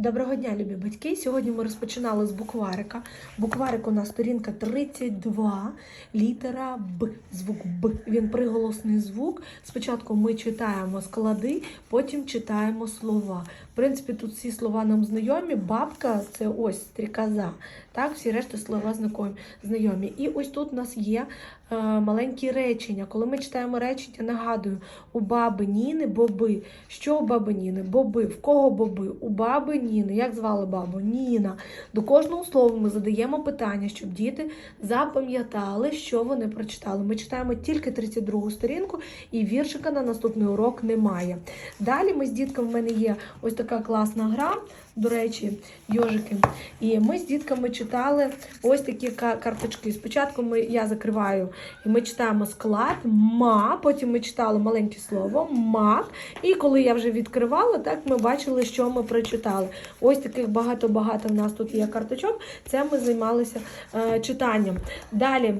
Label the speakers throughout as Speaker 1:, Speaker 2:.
Speaker 1: Доброго дня, любі батьки. Сьогодні ми розпочинали з букварика. Букварик у нас сторінка 32, літера Б. Звук Б. Він приголосний звук. Спочатку ми читаємо склади, потім читаємо слова. В принципі, тут всі слова нам знайомі. Бабка це ось стрікоза. Так, всі решта слова знайомі. І ось тут у нас є е, маленькі речення. Коли ми читаємо речення, нагадую, у баби Ніни боби. Що у баби Ніни? Боби. В кого боби? У баби Ніни. Як звали бабу? Ніна. До кожного слова ми задаємо питання, щоб діти запам'ятали, що вони прочитали. Ми читаємо тільки 32 сторінку, і віршика на наступний урок немає. Далі ми з дітками в мене є ось така класна гра. До речі, йожики. І ми з дітками читали ось такі карточки. Спочатку ми, я закриваю, і ми читаємо склад ма, потім ми читали маленьке слово мак. І коли я вже відкривала, так ми бачили, що ми прочитали. Ось таких багато-багато в нас тут є карточок. Це ми займалися е, читанням. Далі.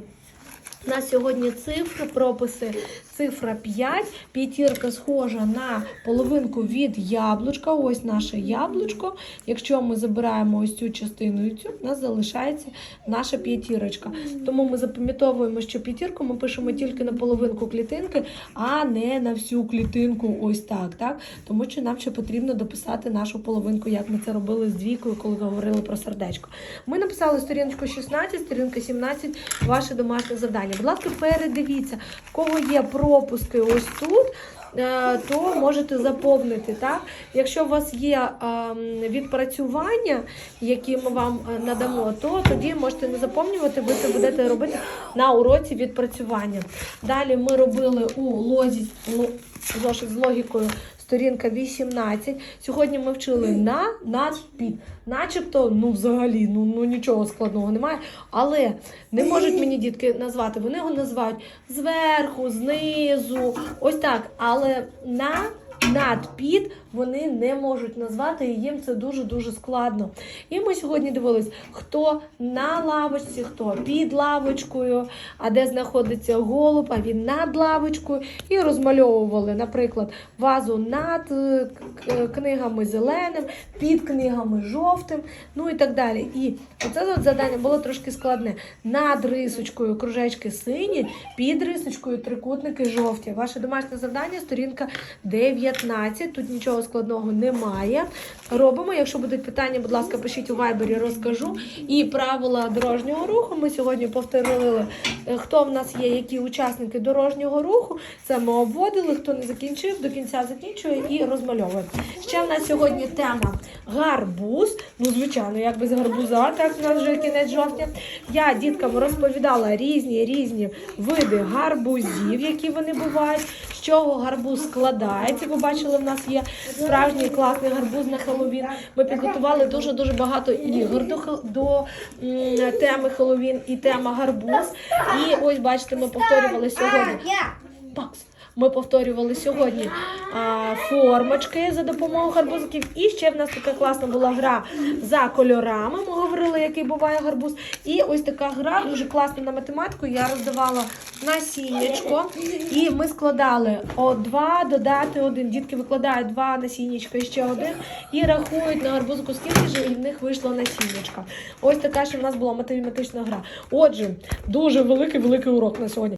Speaker 1: У нас сьогодні цифри, прописи. Цифра 5. П'ятірка схожа на половинку від яблучка. Ось наше яблучко. Якщо ми забираємо ось цю частину і цю, у нас залишається наша п'ятірочка. Тому ми запам'ятовуємо, що п'ятірку ми пишемо тільки на половинку клітинки, а не на всю клітинку. Ось так. так? Тому що нам ще потрібно дописати нашу половинку, як ми це робили з двійкою, коли говорили про сердечко. Ми написали сторіночку 16, сторінка 17, ваше домашнє завдання. Будь ласка, передивіться, в кого є пропуски ось тут. Е, То можете заповнити, так? Якщо у вас є ем, відпрацювання, які ми вам е, надамо, то тоді можете не заповнювати, ви це будете робити на уроці відпрацювання. Далі ми робили у лозі з логікою сторінка 18. Сьогодні ми вчили на, над, під. Начебто, ну взагалі, ну, ну нічого складного немає. Але не можуть мені дітки назвати. Вони його називають зверху, знизу, ось так. Але на. Над під вони не можуть назвати, і їм це дуже-дуже складно. І ми сьогодні дивились, хто на лавочці, хто під лавочкою, а де знаходиться голуб, а він над лавочкою. І розмальовували, наприклад, вазу над е, книгами зеленим, під книгами жовтим, ну і так далі. І оце от завдання було трошки складне. Над рисочкою кружечки сині, під рисочкою трикутники жовті. Ваше домашнє завдання сторінка 19. Тут нічого складного немає. Робимо. Якщо будуть питання, будь ласка, пишіть у вайбері, розкажу. І правила дорожнього руху ми сьогодні повторили, е, хто в нас є, які учасники дорожнього руху. Це ми обводили, хто не закінчив, до кінця закінчує і розмальовує. Ще в нас сьогодні тема гарбуз. Ну, звичайно, як без гарбуза, так у нас вже кінець жовтня. Я діткам розповідала різні різні види гарбузів, які вони бувають, з чого гарбуз складається. Ви бачили, в нас є справжній класний гарбуз на Хеллоуін. Ми підготували дуже дуже багато ігор до, до теми Хеллоуін і тема гарбуз. І ось бачите, ми повторювали сьогодні. Бакс. Ми повторювали сьогодні а, формочки за допомогою гарбузиків. І ще в нас така класна була гра за кольорами. Ми говорили, який буває гарбуз. І ось така гра дуже класна на математику. Я роздавала насіннячко. І ми складали о, два додати один. Дітки викладають два насіннячка і ще один. І рахують на гарбузику, скільки ж в них вийшло насіннячка. Ось така ще в нас була математична гра. Отже, дуже великий великий урок на сьогодні.